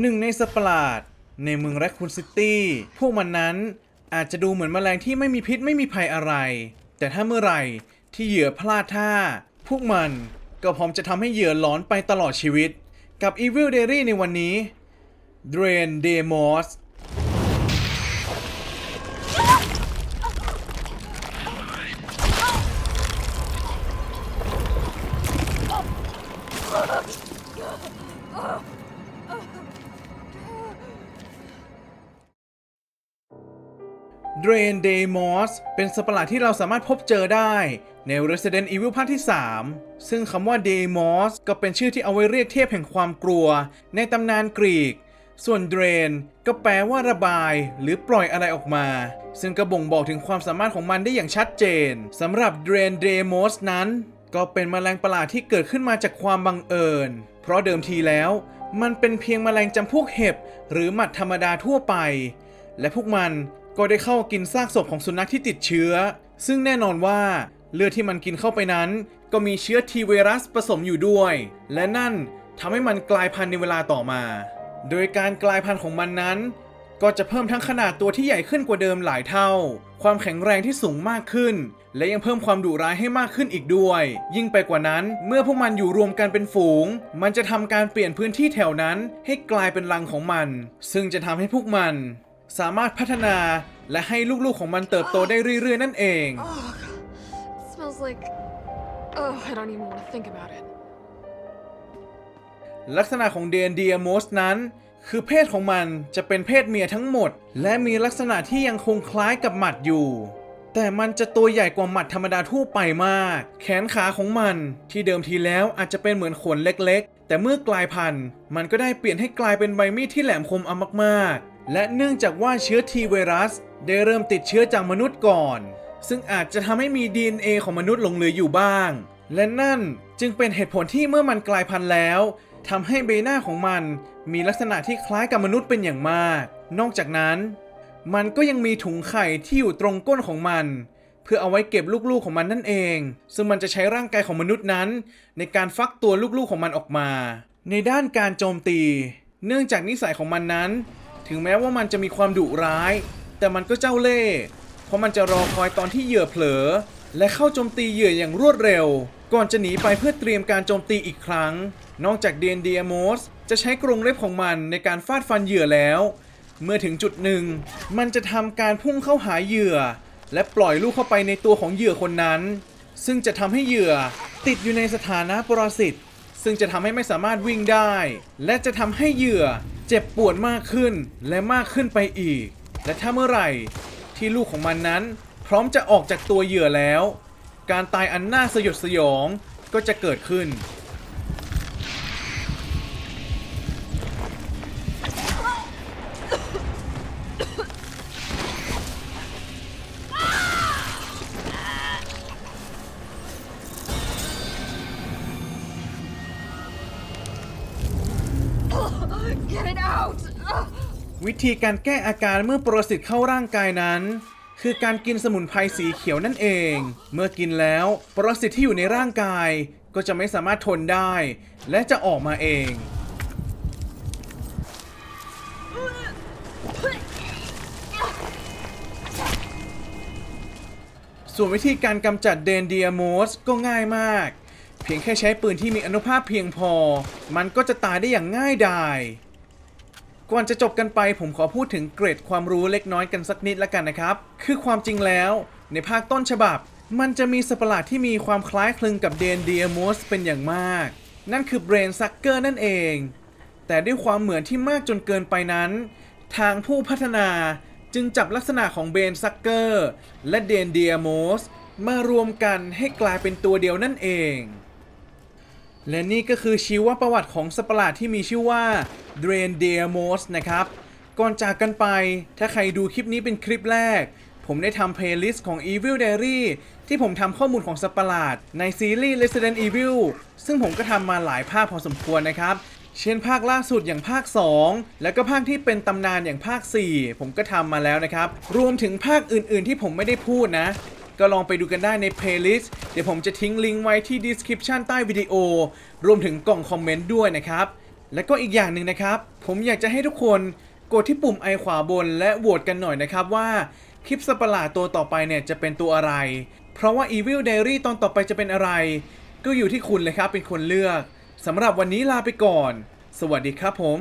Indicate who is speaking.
Speaker 1: หนึ่งในสัตว์ประหลาด ในเมืองแรคคูนซิตี้พวกมันนั้นอาจจะดูเหมือนแมลงที่ไม่มีพิษไม่มีภัยอะไร แต่ถ้าเมื่อไหร่ที่เหยื่อพลาดท่า พวกมันก็พร้อมจะทำให้เหยื่อหลอนไปตลอดชีวิต กับ Evil Diary ในวันนี้ Drain Demos เดรนเดมอสเป็นสัตว์ประหลาดที่เราสามารถพบเจอได้ใน Resident Evil ภาคที่ 3 ซึ่งคำว่า Demos ก็เป็นชื่อที่เอาไว้เรียกเทพแห่งความกลัว ในตำนานกรีก ส่วน Drain ก็แปลว่าระบายหรือปล่อยอะไรออกมา ซึ่งก็บ่งบอกถึงความสามารถของมันได้อย่างชัดเจนสำหรับ Drain Demos นั้น ก็เป็นแมลงประหลาดที่เกิดขึ้นมาจากความบังเอิญ เพราะเดิมทีแล้ว มันเป็นเพียงแมลงจำพวกเห็บ หรือหมัดธรรมดาทั่วไป และพวกมัน ก็ได้เข้ากินซากศพของสุนัขที่ติดเชื้อ ซึ่งแน่นอนว่าเลือดที่มันกินเข้าไปนั้น ก็มีเชื้อทีไวรัสผสมอยู่ด้วย และนั่นทำให้มันกลายพันธุ์ในเวลาต่อมา โดยการกลายพันธุ์ของมันนั้น ก็จะเพิ่มทั้งขนาดตัวที่ใหญ่ขึ้นกว่าเดิมหลายเท่า ความแข็งแรงที่สูงมากขึ้น และยังเพิ่มความดุร้ายให้มากขึ้นอีกด้วย ยิ่งไปกว่านั้นเมื่อพวกมันอยู่รวมกันเป็นฝูง มันจะทำการเปลี่ยนพื้นที่แถวนั้นให้กลายเป็นรังของมัน ซึ่งจะทำให้พวกมัน สามารถพัฒนาและให้ลูกๆของมันเติบโตได้เรื่อยๆ นั่นเอง
Speaker 2: Oh, it smells like. Oh, I don't even want to think about it.
Speaker 1: ลักษณะของเดนเดียโมสนั้น คือเพศของมันจะเป็นเพศเมียทั้งหมด และมีลักษณะที่ยังคงคล้ายกับหมัดอยู่ แต่มันจะตัวใหญ่กว่าหมัดธรรมดาทั่วไปมาก แขนขาของมันที่เดิมทีแล้วอาจจะเป็นเหมือนขนเล็กๆ แต่เมื่อกลายพันธุ์ มันก็ได้เปลี่ยนให้กลายเป็นใบมีดที่แหลมคมเอามากๆ และเนื่องจากว่าเชื้อทีไวรัส ได้เริ่มติดเชื้อจากมนุษย์ก่อน ซึ่งอาจจะทำให้มี DNA ของมนุษย์หลงเหลืออยู่บ้าง และนั่นจึงเป็นเหตุผลที่เมื่อมันกลายพันธุ์แล้วทำให้ใบหน้าของมันมีลักษณะที่คล้ายกับมนุษย์เป็นอย่างมาก นอกจากนั้น มันก็ยังมีถุงไข่ที่อยู่ตรงก้นของมัน เพื่อเอาไว้เก็บลูกๆของมันนั่นเอง ซึ่งมันจะใช้ร่างกายของมนุษย์นั้น ในการฟักตัวลูกๆของมันออกมา ในด้านการโจมตี เนื่องจากนิสัยของมันนั้น ถึงแม้ว่ามันจะมีความดุร้าย แต่มันก็เจ้าเล่ห์เพราะมันจะรอคอยตอนที่เหยื่อเผลอ และเข้าโจมตีเหยื่ออย่างรวดเร็ว ก่อนจะหนีไปเพื่อเตรียมการโจมตีอีกครั้ง นอกจากเดนเดียโมสจะใช้กรงเล็บของมันในการฟาดฟันเหยื่อแล้ว เมื่อถึงจุดหนึ่ง มันจะทำการพุ่งเข้าหาเหยื่อ และปล่อยลูกเข้าไปในตัวของเหยื่อคนนั้น ซึ่งจะทำให้เหยื่อติดอยู่ในสถานะปรสิตซึ่งจะทำให้ไม่สามารถวิ่งได้ และจะทำให้เหยื่อ เจ็บปวดมากขึ้นและมากขึ้นไปอีก และถ้าเมื่อไหร่ที่ลูกของมันนั้น พร้อมจะออกจากตัวเหยื่อแล้ว การตายอันน่าสยดสยองก็จะเกิดขึ้น
Speaker 2: Get it out!
Speaker 1: วิธีการแก้อาการเมื่อปรสิตเข้าร่างกายนั้น คือการกินสมุนไพรสีเขียวนั่นเอง เมื่อกินแล้วปรสิตที่อยู่ในร่างกายก็จะไม่สามารถทนได้ และจะออกมาเอง ส่วนวิธีการกำจัดเดนเดียโมสก็ง่ายมาก เพียงแค่ใช้ปืนที่มีอนุภาพเพียงพอ มันก็จะตายได้อย่างง่ายดาย ก่อนจะจบกันไปผมขอพูดถึงเกรดความรู้เล็กน้อยกันสักนิดละกันนะครับ คือความจริงแล้วในภาคต้นฉบับ มันจะมีสัตว์ประหลาดที่มีความคล้ายคลึงกับเดนเดียมสเป็นอย่างมาก นั่นคือเบรนซักเกอร์นั่นเอง แต่ด้วยความเหมือนที่มากจนเกินไปนั้น ทางผู้พัฒนาจึงจับลักษณะของเบนซักเกอร์และเดนเดียมสมารวมกันให้กลายเป็นตัวเดียวนั่นเอง และนี่ก็คือชีวประวัติของสัตว์ประหลาดที่มีชื่อว่า d r a n d e a m o s นะครับ ก่อนจากกันไปถ้าใครดูคลิปนี้เป็นคลิปแรก ผมได้ทำเพลย์ลิสต์ของ Evil Diary ที่ผมทำข้อมูลของสัตว์ประหลาดในซีรีส์ Resident Evil ซึ่งผมก็ทำมาหลายภาคพอสมควรนะครับ เช่นภาคล่าสุดอย่างภาค 2 แล้วก็ภาคที่เป็นตำนานอย่างภาค 4 ผมก็ทำมาแล้วนะครับ รวมถึงภาคอื่น ๆ ที่ผมไม่ได้พูดนะ ก็ลองไปดูกันได้ในเพลย์ลิสต์เดี๋ยวผมจะทิ้งลิงก์ไว้ที่ description ใต้วิดีโอ รวมถึงกล่องคอมเมนต์ด้วยนะครับ และก็อีกอย่างหนึ่งนะครับ ผมอยากจะให้ทุกคนกดที่ปุ่มไอขวาบนและโหวตกันหน่อยนะครับว่าคลิปสัตว์ประหลาตัวต่อไปเนี่ยจะเป็นตัวอะไร เพราะว่า Evil Diary ตอนต่อไปจะเป็นอะไร ก็อยู่ที่คุณเลยครับเป็นคนเลือกสำหรับวันนี้ลาไปก่อน สวัสดีครับผม